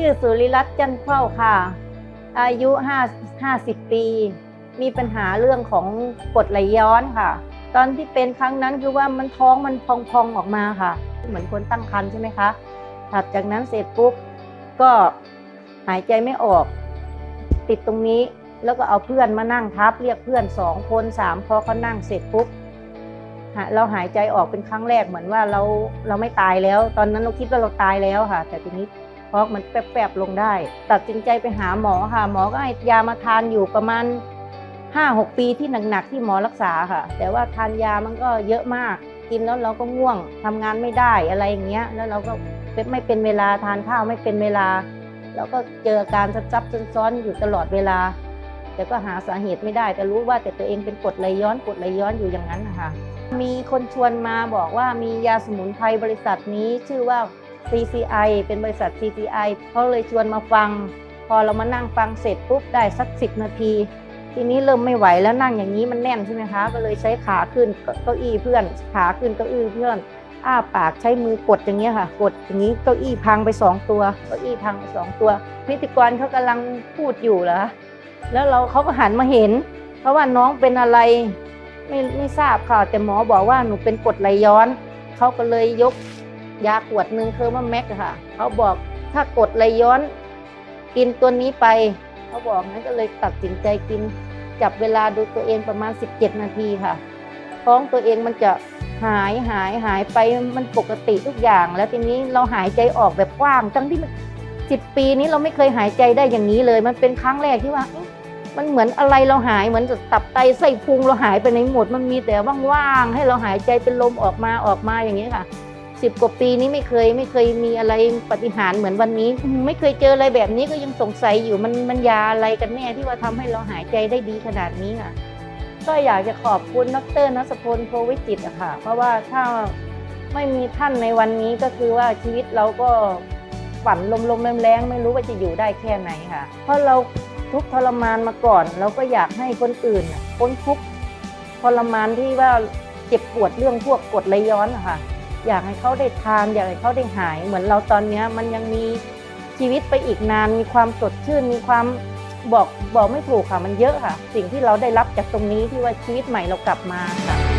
ชื่อสุริรัตน์จันเข้าค่ะ อายุ5 50 ปี มีปัญหาเรื่องของกดไหลย้อนค่ะ ตอนที่เป็นครั้งนั้นคือว่ามันท้องมันพองๆออกมาค่ะ เหมือนคนตั้งครรภ์ใช่ไหมคะถัดจากนั้นเสร็จปุ๊บก็หายใจไม่ออก ติดตรงนี้แล้วก็เอาเพื่อนมานั่งทับ เรียกเพื่อนสองคนสามพอเขานั่งเสร็จปุ๊บเราหายใจออกเป็นครั้งแรกเหมือนว่าเราเราไม่ตายแล้ว ตอนนั้นเราคิดว่าเราตายแล้วค่ะ แต่ทีนี้ พอกมันแป๊บๆลงได้ ตัดสินใจไปหาหมอค่ะ หมอก็ให้ยามาทานอยู่ประมาณห้าหกปีที่หนักๆที่หมอรักษาค่ะ แต่ว่าทานยามันก็เยอะมาก กินแล้วเราก็ง่วงทำงานไม่ได้อะไรอย่างเงี้ย แล้วเราก็ไม่เป็นเวลาทานข้าวไม่เป็นเวลา แล้วก็เจอการซับๆซ้อนๆอยู่ตลอดเวลา แต่ก็หาสาเหตุไม่ได้ แต่รู้ว่าแต่ตัวเองเป็นกดไหลย้อนกดไหลย้อนอยู่อย่างนั้นนะคะมีคนชวนมาบอกว่ามียาสมุนไพรบริษัทนี้ชื่อว่า CCI เป็นบริษัท CCI เขาเลยชวนมาฟัง พอเรามานั่งฟังเสร็จปุ๊บได้สักสิบนาที ทีนี้เริ่มไม่ไหวแล้วนั่งอย่างนี้มันแน่นใช่ไหมคะ ก็เลยใช้ขาขึ้นเก้าอี้เพื่อน ขาขึ้นเก้าอี้เพื่อน อ้าปากใช้มือกดอย่างเงี้ยค่ะ กดอย่างนี้เก้าอี้พังไปสองตัวเก้าอี้พังไปสองตัว พิธีกรเขากำลังพูดอยู่เหรอแล้วเราเขาก็หันมาเห็น เพราะว่าน้องเป็นอะไรไม่ไม่ทราบค่ะแต่หมอบอกว่าหนูเป็นกดไหลย้อนเขาก็เลยยก ยาขวดหนึ่งคือว่าแม็กค่ะ เขาบอกถ้ากดไหลย้อน กินตัวนี้ไป เขาบอกงั้นก็เลยตัดสินใจกิน จับเวลาดูตัวเองประมาณ 17 นาทีค่ะ ท้องตัวเองมันจะหายหายหายไปมันปกติทุกอย่าง แล้วทีนี้เราหายใจออกแบบกว้างทั้งที่สิบปีนี้เราไม่เคยหายใจได้อย่างนี้เลย มันเป็นครั้งแรกที่ว่ามันเหมือนอะไรเราหายเหมือนจะตับไตไส้พุงเราหายไปในหมด มันมีแต่ว่างๆให้เราหายใจเป็นลมออกมาออกมาอย่างนี้ค่ะ สิบกว่าปีนี้ไม่เคยไม่เคยมีอะไรปฏิหารเหมือนวันนี้ ไม่เคยเจออะไรแบบนี้ก็ยังสงสัยอยู่มันมันยาอะไรกันแน่ที่ว่าทำให้เราหายใจได้ดีขนาดนี้ค่ะ ก็อยากจะขอบคุณดรนัสพลโพวิจิตอะค่ะ เพราะว่าถ้าไม่มีท่านในวันนี้ก็คือว่าชีวิตเราก็ฝันลมๆแรงๆไม่รู้ว่าจะอยู่ได้แค่ไหนค่ะ เพราะเราทุกทรมานมาก่อน เราก็อยากให้คนอื่นพ้นทุกทรมานที่ว่าเจ็บปวดเรื่องพวกกดไหลย้อนอะค่ะ อยากให้เขาได้ทาน อยากให้เขาได้หาย เหมือนเราตอนนี้มันยังมีชีวิตไปอีกนาน มีความสดชื่น มีความบอกบอกไม่ถูกค่ะ มันเยอะค่ะ สิ่งที่เราได้รับจากตรงนี้ที่ว่าชีวิตใหม่เรากลับมาค่ะ